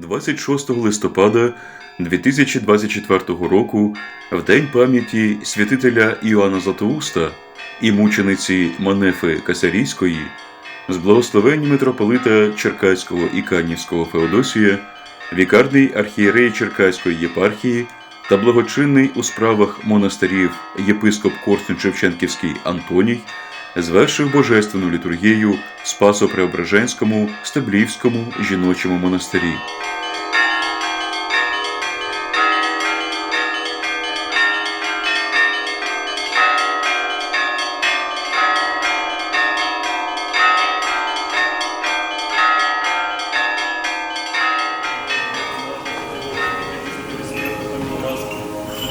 26 листопада 2024 року, в день пам'яті святителя Іоанна Златоуста і мучениці Манефи Касарійської, з благословень митрополита Черкаського і Канівського Феодосія, вікарний архієрей Черкаської єпархії та благочинний у справах монастирів єпископ Корсун Шевченківський Антоній звершив божественну літургію в Спасо-Преображенському Стеблівському жіночому монастирі.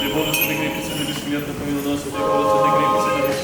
Святый Боже, святый грех, святый бессмертный, помилуй нас, святый Боже, святый грех, святый бессмертный,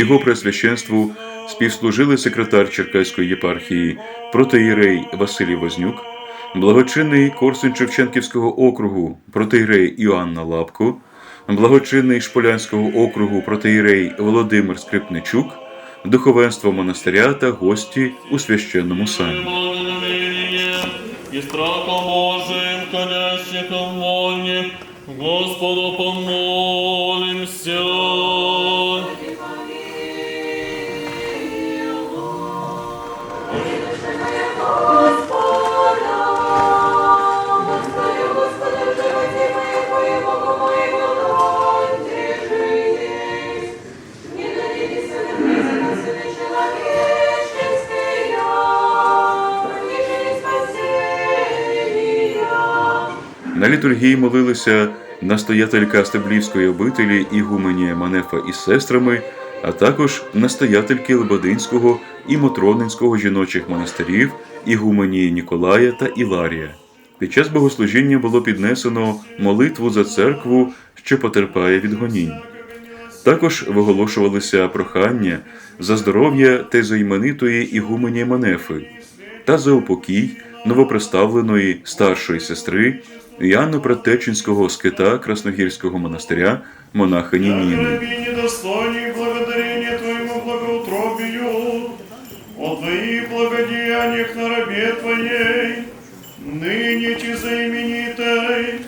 Його пресвященству співслужили секретар Черкаської єпархії протеєрей Василій Вознюк, благочинний Корсун Шевченківського округу протеєрей Іоанна Лапко, благочинний Шполянського округу протеєрей Володимир Скрипничук, духовенство монастиря та гості у священному сані. Господу помолимся. На літургії молилися настоятелька Стеблівської обителі Ігуменія Манефа із сестрами, а також настоятельки Лебединського і Мотронинського жіночих монастирів Ігуменії Ніколая та Іларія. Під час богослужіння було піднесено молитву за церкву, що потерпає від гонінь. Також виголошувалися прохання за здоров'я тезоіменитої Ігуменії Манефи та за упокій новоприставленої старшої сестри Іоанну Предтеченського скита Красногірського монастиря монахині Ніни. Раби недостойник благодарения Твоему благоутробию, о Твоих благодеяниях на рабе Твоей, ныне чи заименитой,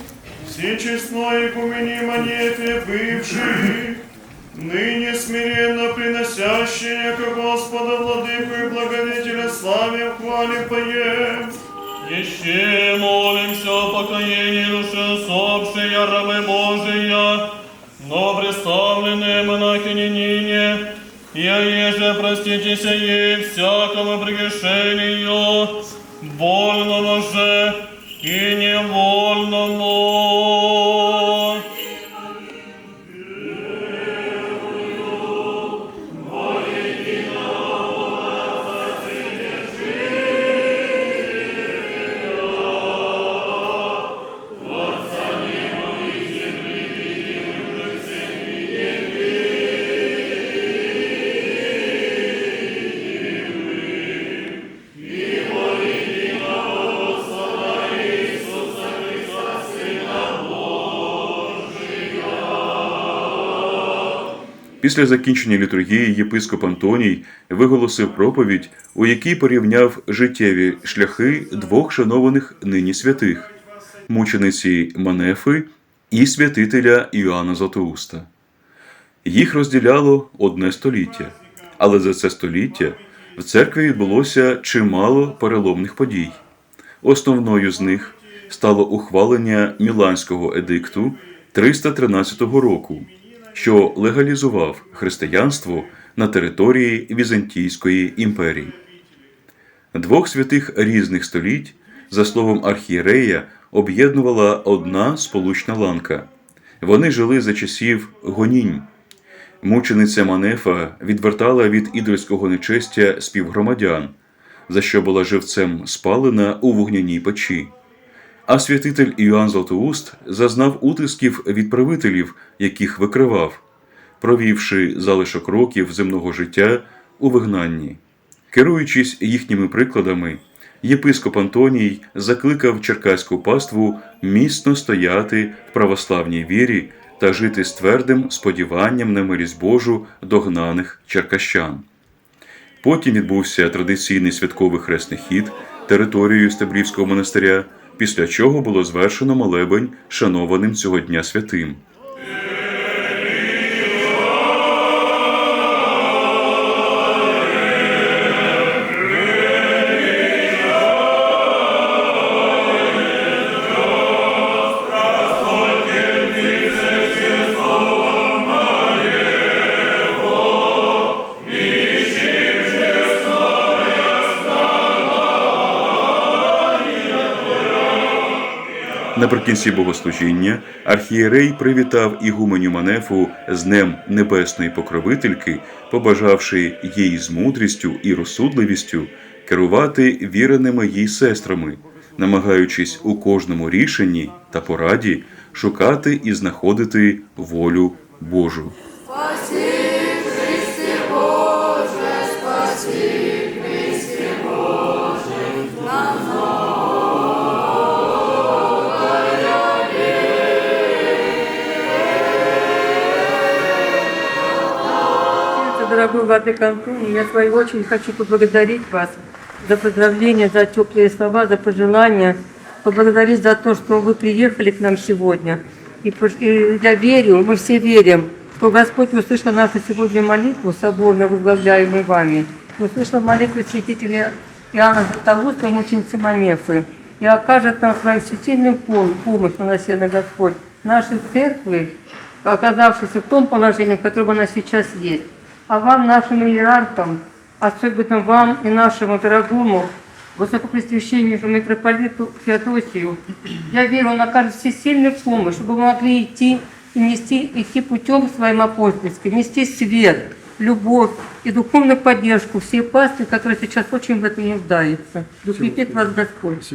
всечестной игумени монете бывших, ныне смиренно приносящие яко Господа Владыку и Благовителя славе в хвале поем. Еще молимся о покоении души усопшей рабы Божия, но представленные монахини Нине, я еже проститеся ей всякому прегрешению, вольному же и невольному. Після закінчення літургії єпископ Антоній виголосив проповідь, у якій порівняв життєві шляхи двох шанованих нині святих мучениці Манефи і святителя Іоанна Златоуста. Їх розділяло одне століття, але за це століття в церкві відбулося чимало переломних подій. Основною з них стало ухвалення Міланського едикту 313 року, що легалізував християнство на території Візантійської імперії. Двох святих різних століть, за словом архієрея, об'єднувала одна сполучна ланка. Вони жили за часів гонінь. Мучениця Манефа відвертала від ідольського нечестя співгромадян, за що була живцем спалена у вогняній печі. А святитель Іоанн Златоуст зазнав утисків від правителів, яких викривав, провівши залишок років земного життя у вигнанні. Керуючись їхніми прикладами, єпископ Антоній закликав черкаську паству міцно стояти в православній вірі та жити з твердим сподіванням на милість Божу догнаних черкащан. Потім відбувся традиційний святковий хресний хід територією Стеблівського монастиря, після чого було звершено молебень шанованим цього дня святим. Наприкінці богослужіння архієрей привітав ігуменю Манефу з Днем Небесної Покровительки, побажавши їй з мудрістю і розсудливістю керувати віреними їй сестрами, намагаючись у кожному рішенні та пораді шукати і знаходити волю Божу. Дорогой Владыка Антоний, я в свою очередь хочу поблагодарить вас за поздравления, за теплые слова, за пожелания, поблагодарить за то, что вы приехали к нам сегодня. И, и я верю, мы все верим, что Господь услышал нашу сегодня молитву, соборно возглавляемую вами, услышал молитву святителя Иоанна Златоуста, мученицы Манефы, и окажет нам свою пом- помощь, милосердный Господь, нашей церкви, оказавшейся в том положении, в котором она сейчас есть. А вам, нашим иерархам, особенно вам и нашему дорогому Высокопресвященнейшему митрополиту Феодосию, я верю, он окажет всесильную помощь, чтобы вы могли идти и нести, идти путем своим апостольским, нести свет, любовь и духовную поддержку всей пасты, которая сейчас очень в этом нуждается. Да вас Господь.